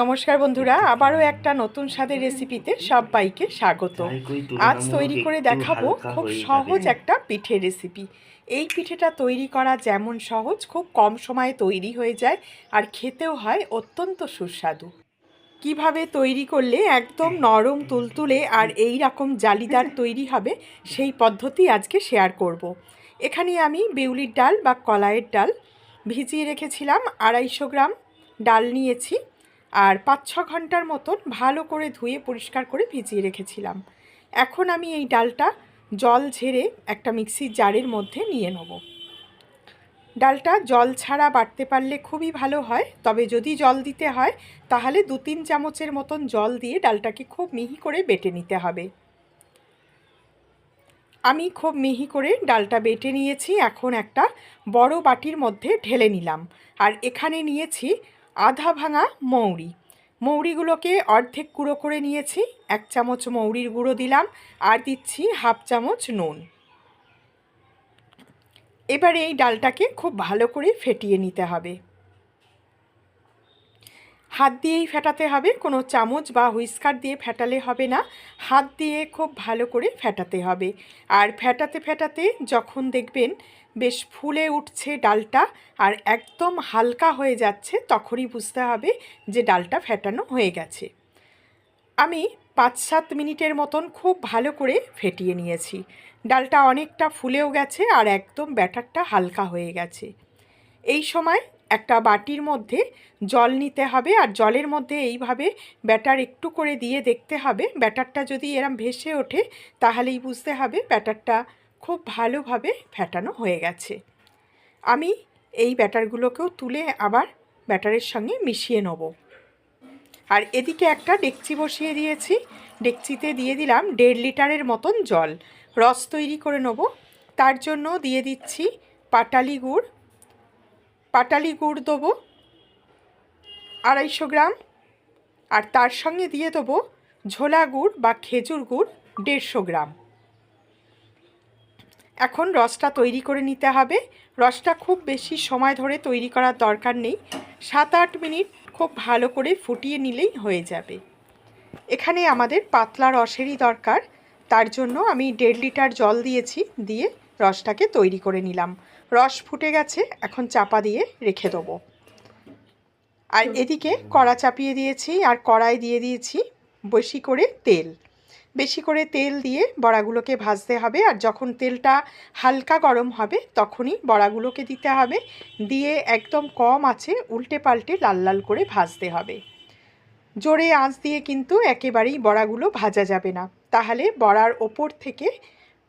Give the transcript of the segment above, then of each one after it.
নমস্কার বন্ধুরা আবারও একটা নতুন স্বাদের রেসিপিতে সবাইকে স্বাগত। আজ তৈরি করে দেখাবো খুব সহজ একটা পিঠে রেসিপি। এই পিঠেটা তৈরি করা যেমন সহজ খুব কম সময়ে তৈরি হয়ে যায় আর খেতেও হয় অত্যন্ত সুস্বাদু। কীভাবে তৈরি করলে একদম নরম তুলতুলে আর এই রকম জালিদার তৈরি হবে সেই পদ্ধতি আজকে শেয়ার করব। এখানে আমি বিউলির ডাল বা কলাইয়ের ডাল ভিজিয়ে রেখেছিলাম আড়াইশো গ্রাম ডাল নিয়েছি। আর পাঁচ ছ ঘণ্টার মতন ভালো করে ধুয়ে পরিষ্কার করে ভিজিয়ে রেখেছিলাম। এখন আমি এই ডালটা জল ঝেড়ে একটা মিক্সির জারের মধ্যে নিয়ে নেব। ডালটা জল ছাড়া বাটতে পারলে খুবই ভালো হয়, তবে যদি জল দিতে হয়, তাহলে দু তিন চামচের মতন জল দিয়ে ডালটাকে খুব মিহি করে বেটে নিতে হবে। আমি খুব মিহি করে ডালটা বেটে নিয়েছি, এখন একটা বড় বাটির মধ্যে ঢেলে নিলাম। আর এখানে নিয়েছি আধা ভাঙা মৌরি। মৌরিগুলোকে অর্ধেক গুঁড়ো করে নিয়েছি, এক চামচ মৌরির গুঁড়ো দিলাম, আর দিচ্ছি হাফ চামচ নুন। এবারে এই ডালটাকে খুব ভালো করে ফেটিয়ে নিতে হবে। হাত দিয়েই ফেটাতে হবে, কোনো চামচ বা হুইস্কার দিয়ে ফেটালে হবে না। হাত দিয়ে খুব ভালো করে ফেটাতে হবে। আর ফেটাতে ফেটাতে যখন দেখবেন বেশ ফুলে উঠছে ডালটা আর একদম হালকা হয়ে যাচ্ছে, তখনই বুঝতে হবে যে ডালটা ফেটানো হয়ে গেছে। আমি পাঁচ সাত মিনিটের মতন খুব ভালো করে ফেটিয়ে নিয়েছি। ডালটা অনেকটা ফুলেও গেছে আর একদম ব্যাটারটা হালকা হয়ে গেছে। এই সময় একটা বাটির মধ্যে জল নিতে হবে আর জলের মধ্যে এইভাবে ব্যাটার একটু করে দিয়ে দেখতে হবে। ব্যাটারটা যদি এরম ভেসে ওঠে তাহলেই বুঝতে হবে ব্যাটারটা খুব ভালোভাবে ফেটানো হয়ে গেছে। আমি এই ব্যাটারগুলোকেও তুলে আবার ব্যাটারের সঙ্গে মিশিয়ে নেব। আর এদিকে একটা ডেকচি বসিয়ে দিয়েছি। ডেকচিতে দিয়ে দিলাম দেড় লিটারের মতন জল। রস তৈরি করে নেব। তার জন্য দিয়ে দিচ্ছি পাটালি গুড় পাটালি গুড় দেবো, আড়াইশো গ্রাম, আর তার সঙ্গে দিয়ে দেবো ঝোলা গুড় বা খেজুর গুড় দেড়শো গ্রাম। এখন রসটা তৈরি করে নিতে হবে। রসটা খুব বেশি সময় ধরে তৈরি করার দরকার নেই। সাত আট মিনিট খুব ভালো করে ফুটিয়ে নিলেই হয়ে যাবে। এখানে আমাদের পাতলা রসেরই দরকার। তার জন্য আমি দেড় লিটার জল দিয়েছি, দিয়ে রসটাকে তৈরি করে নিলাম। রস ফুটে গেছে এখন চাপা দিয়ে রেখে দেবো। আর এদিকে কড়া চাপিয়ে দিয়েছি আর কড়াই দিয়ে দিয়েছি বেশি করে তেল। বেশি করে তেল দিয়ে বড়াগুলোকে ভাজতে হবে আর যখন তেলটা হালকা গরম হবে তখনই বড়াগুলোকে দিতে হবে। দিয়ে একদম কম আছে উল্টে পাল্টে লাল লাল করে ভাজতে হবে। জোরে আঁচ দিয়ে কিন্তু একেবারেই বড়াগুলো ভাজা যাবে না। তাহলে বড়ার ওপর থেকে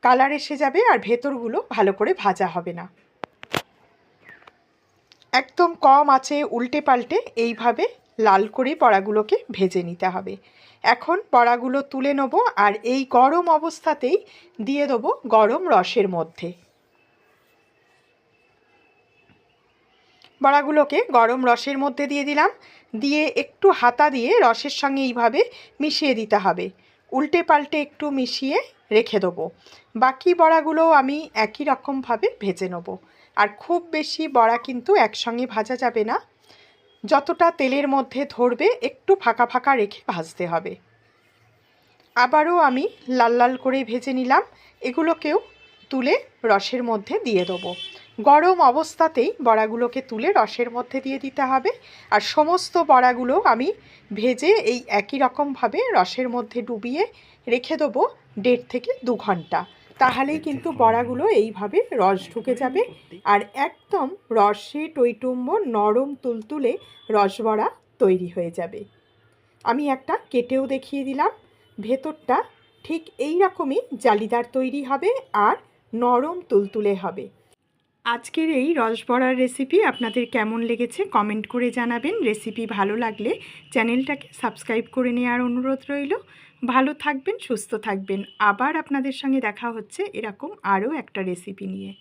কালার এসে যাবে আর ভেতরগুলো ভালো করে ভাজা হবে না। একদম কম আছে উল্টে পাল্টে এইভাবে লাল করে বড়াগুলোকে ভেজে নিতে হবে। এখন বড়াগুলো তুলে নেব আর এই গরম অবস্থাতেই দিয়ে দেবো গরম রসের মধ্যে। বড়াগুলোকে গরম রসের মধ্যে দিয়ে দিলাম। দিয়ে একটু হাতা দিয়ে রসের সঙ্গে এইভাবে মিশিয়ে দিতে হবে। উল্টে পাল্টে একটু মিশিয়ে রেখে দেবো। বাকি বড়াগুলো আমি একই রকমভাবে ভেজে নেব। আর খুব বেশি বড়া কিন্তু একসঙ্গে ভাজা যাবে না। যতটা তেলের মধ্যে ধরবে, একটু ফাঁকা ফাঁকা রেখে ভাজতে হবে। আবারও আমি লাল লাল করে ভেজে নিলাম। এগুলোকেও তুলে রসের মধ্যে দিয়ে দেবো। গরম অবস্থাতেই বড়াগুলোকে তুলে রসের মধ্যে দিয়ে দিতে হবে। আর সমস্ত বড়াগুলো আমি ভেজে এই একই রকমভাবে রসের মধ্যে ডুবিয়ে রেখে দেবো দেড় থেকে দু ঘণ্টা। তাহলেই কিন্তু বড়াগুলো এইভাবে রস ঢুকে যাবে। আর একদম রসে টৈটুম্ব নরম তুলতুলে রসবড়া তৈরি হয়ে যাবে। আমি একটা কেটেও দেখিয়ে দিলাম। ভেতরটা ঠিক এই রকমই জালিদার তৈরি হবে আর নরম তুলতুলে হবে। আজকের এই রসবড়ার রেসিপি আপনাদের কেমন লেগেছে কমেন্ট করে জানাবেন। রেসিপি ভালো লাগলে চ্যানেলটাকে সাবস্ক্রাইব করে নেওয়ার অনুরোধ রইল। ভালো থাকবেন, সুস্থ থাকবেন। আবার আপনাদের সঙ্গে দেখা হচ্ছে এরকম আরও একটা রেসিপি নিয়ে।